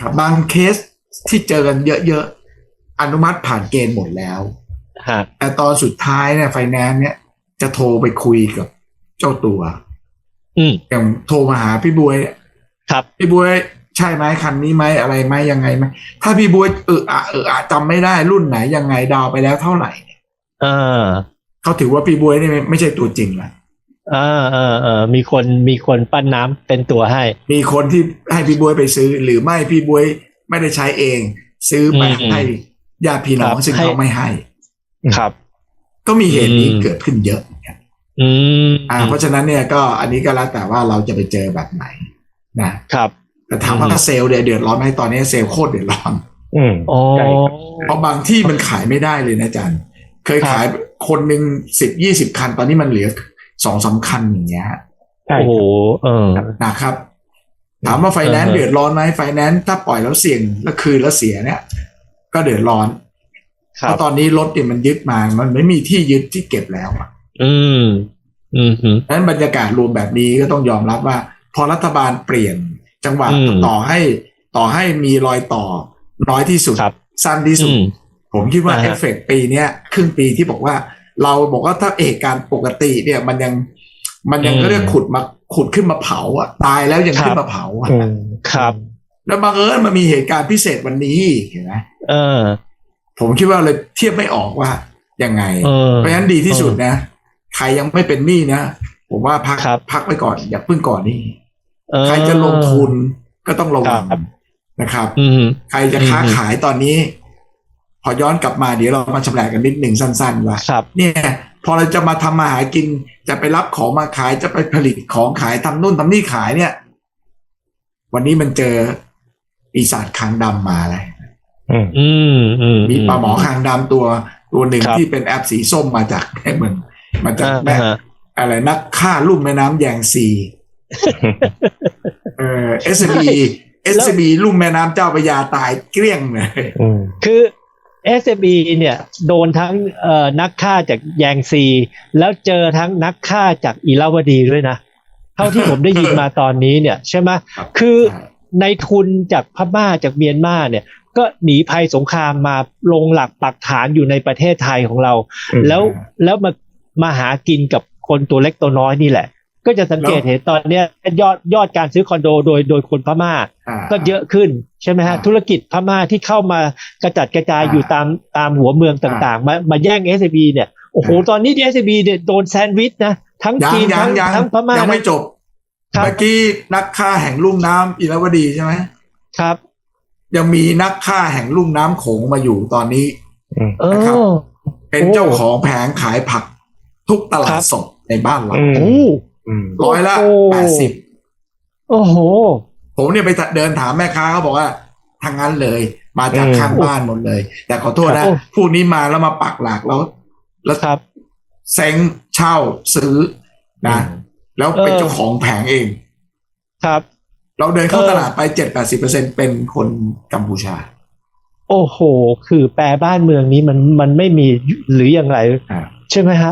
ครับบางเคสที่เจอกันเยอะๆ อนุมัติผ่านเกณฑ์หมดแล้วฮะแต่ตอนสุดท้ายเนี่ยไฟแนนซ์เนี่ยจะโทรไปคุยกับเจ้าตัว อืมอย่างโทรมาหาพี่บวยเนี่ยครับ พี่บวยใช่ไหมคันนี้ไหมอะไรไหมยังไงไหมถ้าพี่บวยเอออะเอออะจำไม่ได้รุ่นไหนยังไงดาวไปแล้วเท่าไหร่เนี่ยอ่าเขาถือว่าพี่บวยนี่ไม่ไม่ใช่ตัวจริงละ อ่าอ่าอ่ามีคนมีคนปั้นน้ำเป็นตัวให้ มีคนที่ให้พี่บวยไปซื้อ หรือไม่พี่บวยไม่ได้ใช้เอง ซื้อไปอืมให้ญาติพี่น้องครับซึ่งให้ เขาไม่ให้ ครับ ก็มีเหตุนี้อืม เกิดขึ้นเยอะเหมือนกันอืมอ่า เพราะฉะนั้นเนี่ยก็อันนี้ก็แล้วแต่ว่าเราจะไปเจอแบบไหนนะครับ แต่ถามว่าอืม เซลล์เนี่ยเดือดร้อนไหมตอนนี้เซลล์โคตรเดือดร้อน อืม อ๋อ ใช่ครับ เพราะบางที่มันขายไม่ได้เลยนะอาจารย์เคยครับขายคนหนึ่งสิบยี่สิบคัน ตอนนี้มันเหลือ สองสามคันอย่างเงี้ยใช่โอ้โหครับเออนะครับ ถามว่าไฟแนนซ์เออเดือดร้อนไหมไฟแนนซ์ถ้าปล่อยแล้วเสี่ยงแล้วคืนแล้วเสียเนี่ย ก็เดือดร้อนคเพรับราะตอนนี้รถเนี่ยมันยึดมา มันไม่มีที่ยึดที่เก็บแล้วอะอืมอืม อืมดังนั้นบรรยากาศรวมแบบนี้ก็ต้องยอมรับว่า พอรัฐบาลเปลี่ยนจังหวะอืมต่อให้ต่อให้มีรอยต่อน้อยที่สุดครับสั้นที่สุดอืมผมคิดว่าอ่าฮะเอฟเฟกต์ปีเนี้ยครึ่งปีที่บอกว่า เราบอกว่าถ้าเหตุการณ์ปกติเนี่ยมันยังมันยังอืมก็เรียกขุดมาขุดขึ้นมาเผาอะตายแล้วยังครับขึ้นมาเผาอะอืมครับ แล้วบังเอิญมันมีเหตุการณ์พิเศษวันนี้เห็นไหมเออ ผมคิดว่าเลยเทียบไม่ออกว่ายังไงเออเพราะฉะนั้นดีที่สุดนะใครยังไม่เป็นหนี้นะผมว่าพักครับพักไว้ก่อนอย่าเพิ่งก่อนหนี้เออใครจะลงทุนก็ต้องระวังครับนะครับอืมใครจะค้าอืมขายตอนนี้พ อย้อนกลับมาเดี๋ยวเรามาชำแหละกันนิดหนึ่งสั้นๆว่าครับเนี่ยพอเราจะมาทำมาหากินจะไปรับของมาขายจะไปผลิตของขายทำนู่นทำนี่ขายเนี่ย วันนี้มันเจอปีศาจคางดำมาแล้วอืมอืมอืมมีปลาหมอคางดำตัวตัวหนึ่งครับที่เป็นแอปสีส้มมาจากเหมือนมาจากอ่าแม่ฮะอะไรนักฆ่าลุ่มแม่น้ำแยงซีเออ SME SME ลุ่มแม่น้ำเจ้าพระยาตายเกลี้ยงเลยอืมคือ SME เนี่ยโดนทั้งเอ่อนักฆ่าจากแยงซี แล้วเจอทั้งนักฆ่าจากอิราวดีด้วยนะ เท่าที่ผมได้ยินมาตอนนี้เนี่ยใช่ไหมครับคือในทุนจากพม่าจากเมียนมาเนี่ย ก็หนีภัยสงครามมาลงหลักปักฐานอยู่ในประเทศไทยของเราอืมแล้วแล้วมามาหากินกับคนตัวเล็กตัวน้อยนี่แหละ ก็จะสังเกตเห็นตอนเนี้ยยอดยอดการซื้อคอนโดโดยโดยคนพม่าอ่าก็เยอะขึ้นใช่ไหมฮะอ่าธุรกิจพม่าที่เข้ามากระจัดกระจายอ่าอยู่ตามตามหัวเมืองต่างๆ มามาแย่ง s อ b เนี่ยโอ้โหอ่าตอนนี้ s อ b เนี่ยโดนแซนด์วิชนะทั้งยังจีนยัทั้งงยังทั้งพม่ายังไม่นะจบครับเมื่อกี้นักฆ่าแห่งลุ่มน้ำอิราวดีใช่ไหมครับ ยังมีนักฆ่าแห่งลุ่มน้ำโขงมาอยู่ตอนนี้อืมเอนะครับอเป็นโอ้เจ้าของแผงขายผักทุกตลาครัดบสดในบ้านเราอืมโอ้อืม ร้อยละโอ้แปดสิบโอ้โห ผมเนี่ยไปเดินถามแม่ค้าเขาบอกว่าทางนั้นเลย มาจากอืมข้างบ้านหมดเลย แต่ขอโทษนะโอ้พวกนี้มาแล้วมาปักหลักแล้ว แล้วครับเซ้งเช่าซื้อนะแล้วเป็นเออเจ้าของแผงเอง ครับ เราเดินเข้าเออตลาดไปเจ็ดแปดสิบเปอร์เซ็นเป็นคนกัมพูชา โอ้โห คือแปลบ้านเมืองนี้มันมันไม่มีหรืออย่างไรอ่าใช่ไหมฮะ